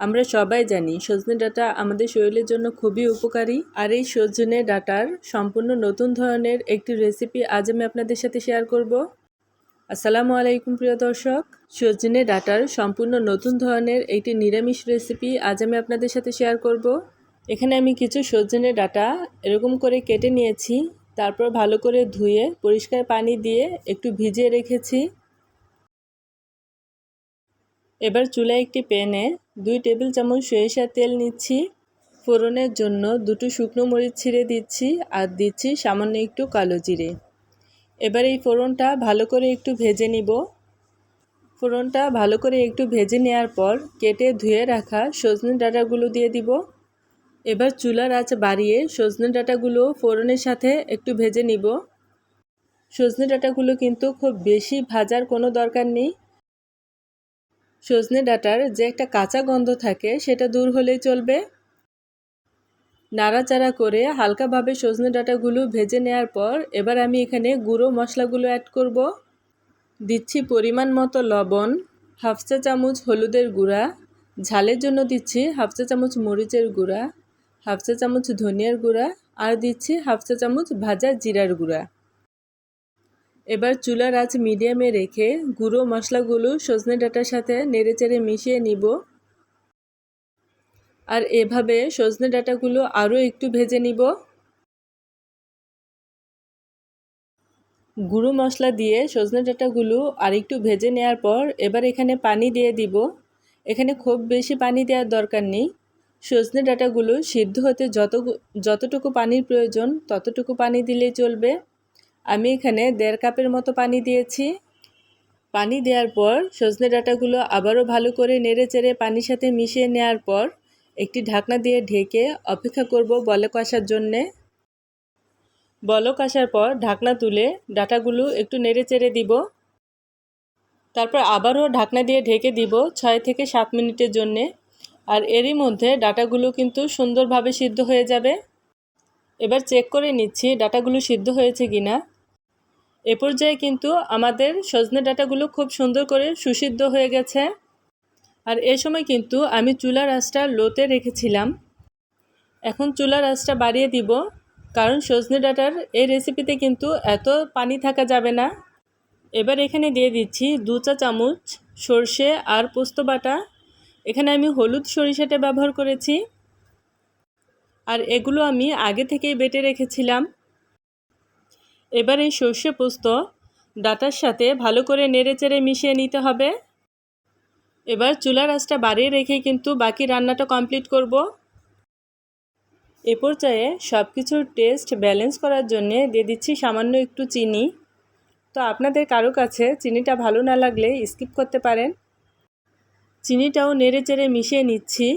আমরা সবাই জানি সজনে ডাটা আমাদের শরীরের জন্য খুবই উপকারী। আর এই সজনে ডাটার সম্পূর্ণ নতুন ধরনের একটি রেসিপি আজ আমি আপনাদের সাথে শেয়ার করব। আসসালামু আলাইকুম প্রিয় দর্শক। সজনে ডাটার সম্পূর্ণ নতুন ধরনের একটি নিরামিষ রেসিপি আজ আমি আপনাদের সাথে শেয়ার করব। এখানে আমি কিছু সজনে ডাটা এরকম করে কেটে নিয়েছি, তারপর ভালো করে ধুয়ে পরিষ্কার পানি দিয়ে একটু ভিজিয়ে রেখেছি। এবার চুলায় একটি প্যানে দুই টেবিল চামচ সরিষার তেল নিচ্ছি। ফোড়নের জন্য দুটো শুকনো মরিচ ছিঁড়ে দিচ্ছি আর দিচ্ছি সামান্য একটু কালো জিরে। এবার এই ফোড়নটা ভালো করে একটু ভেজে নিব। ফোড়নটা ভালো করে একটু ভেজে নেওয়ার পর কেটে ধুয়ে রাখা সজনে ডাঁটাগুলো দিয়ে দিব। এবার চুলার আঁচ বাড়িয়ে সজনে ডাঁটাগুলো ফোড়নের সাথে একটু ভেজে নিব। সজনে ডাঁটাগুলো কিন্তু খুব বেশি ভাজার কোনো দরকার নেই। সজনে ডাটার যে একটা কাঁচা গন্ধ থাকে, সেটা দূর হলেই চলবে। নাড়াচাড়া করে হালকাভাবে সজনে ডাটাগুলো ভেজে নেওয়ার পর, এবার আমি এখানে গুঁড়ো মশলাগুলো অ্যাড করব। দিচ্ছি পরিমাণ মতো লবণ, হাফ চা চামচ হলুদের গুঁড়া, ঝালের জন্য দিচ্ছি হাফ চা চামচ মরিচের গুঁড়া, হাফ চা চামচ ধনিয়ার গুঁড়া, আর দিচ্ছি হাফ চা চামচ ভাজা জিরার গুঁড়া। এবার চুলার আঁচ মিডিয়ামে রেখে গুঁড়ো মশলাগুলো সজনে ডাঁটার সাথে নেড়েচেড়ে মিশিয়ে নিব। আর এভাবে সজনে ডাঁটাগুলো আরও একটু ভেজে নিব। গুঁড়ো মশলা দিয়ে সজনে ডাঁটাগুলো আর একটু ভেজে নেওয়ার পর এবার এখানে পানি দিয়ে দিব। এখানে খুব বেশি পানি দেওয়ার দরকার নেই। সজনে ডাঁটাগুলো সিদ্ধ হতে যত যতটুকু পানির প্রয়োজন ততটুকু পানি দিলেই চলবে। আমি এখানে দেড় কাপের মতো পানি দিয়েছি। পানি দেওয়ার পর সজনে ডাঁটাগুলো আবারও ভালো করে নেড়ে চেড়ে পানির সাথে মিশিয়ে নেওয়ার পর একটি ঢাকনা দিয়ে ঢেকে অপেক্ষা করব বলক আসার জন্যে। বলক আসার পর ঢাকনা তুলে ডাটাগুলো একটু নেড়ে চেড়ে দিব। তারপর আবারও ঢাকনা দিয়ে ঢেকে দিব ছয় থেকে সাত মিনিটের জন্যে। আর এরই মধ্যে ডাটাগুলো কিন্তু সুন্দরভাবে সিদ্ধ হয়ে যাবে। এবার চেক করে নিচ্ছি ডাটাগুলো সিদ্ধ হয়েছে কিনা। এ পর্যায়ে কিন্তু আমাদের সজনে ডাটাগুলো খুব সুন্দর করে সুসিদ্ধ হয়ে গেছে। আর এ সময় কিন্তু আমি চুলার আঁচটা লোতে রেখেছিলাম। এখন চুলার আঁচটা বাড়িয়ে দিব, কারণ সজনে ডাটার এই রেসিপিতে কিন্তু এত পানি থাকা যাবে না। এবার এখানে দিয়ে দিচ্ছি দু চা চামচ সর্ষে আর পোস্ত বাটা। এখানে আমি হলুদ সরিষাটা ব্যবহার করেছি। আর এগুলো আমি আগে থেকেই বেটে রেখেছিলাম। এবার এই সর্ষে পোস্ত ডাটার সাথে ভালো করে নেড়ে চেড়ে মিশিয়ে নিতে হবে। এবার চুলার আঁচটা বাড়িয়ে রেখে কিন্তু বাকি রান্নাটা কমপ্লিট করব। এ পর্যায়ে সব কিছুর টেস্ট ব্যালেন্স করার জন্যে দিয়ে দিচ্ছি সামান্য একটু চিনি। তো আপনাদের কারও কাছে চিনিটা ভালো না লাগলে স্কিপ করতে পারেন। চিনিটাও নেড়ে চেড়ে মিশিয়ে নিচ্ছি।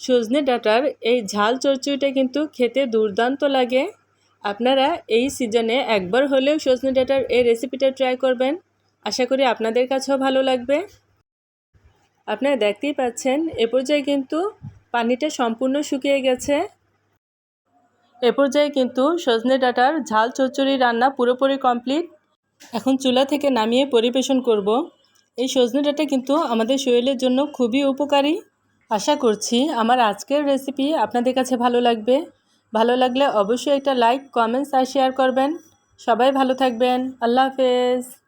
সজনে ডাটার এই ঝাল চরচুরিটা কিন্তু খেতে দুর্দান্ত লাগে। আপনারা এই সিজনে একবার হলেও সজনে ডাটার এই রেসিপিটা ট্রাই করবেন। আশা করি আপনাদের কাছেও ভালো লাগবে। আপনারা দেখতেই পাচ্ছেন, এ পর্যায়ে কিন্তু পানিটা সম্পূর্ণ শুকিয়ে গেছে। এ পর্যায়ে কিন্তু সজনে ডাটার ঝাল চচ্চড়ি রান্না পুরোপুরি কমপ্লিট এখন চুলা থেকে নামিয়ে পরিবেশন করব। এই সজনে ডাটা কিন্তু আমাদের শরীরের জন্য খুবই উপকারী। আশা করছি আমার আজকের রেসিপি আপনাদের কাছে ভালো লাগবে। ভালো লাগলে অবশ্যই একটা লাইক কমেন্টস আর শেয়ার করবেন। সবাই ভালো থাকবেন। আল্লাহ হাফেজ।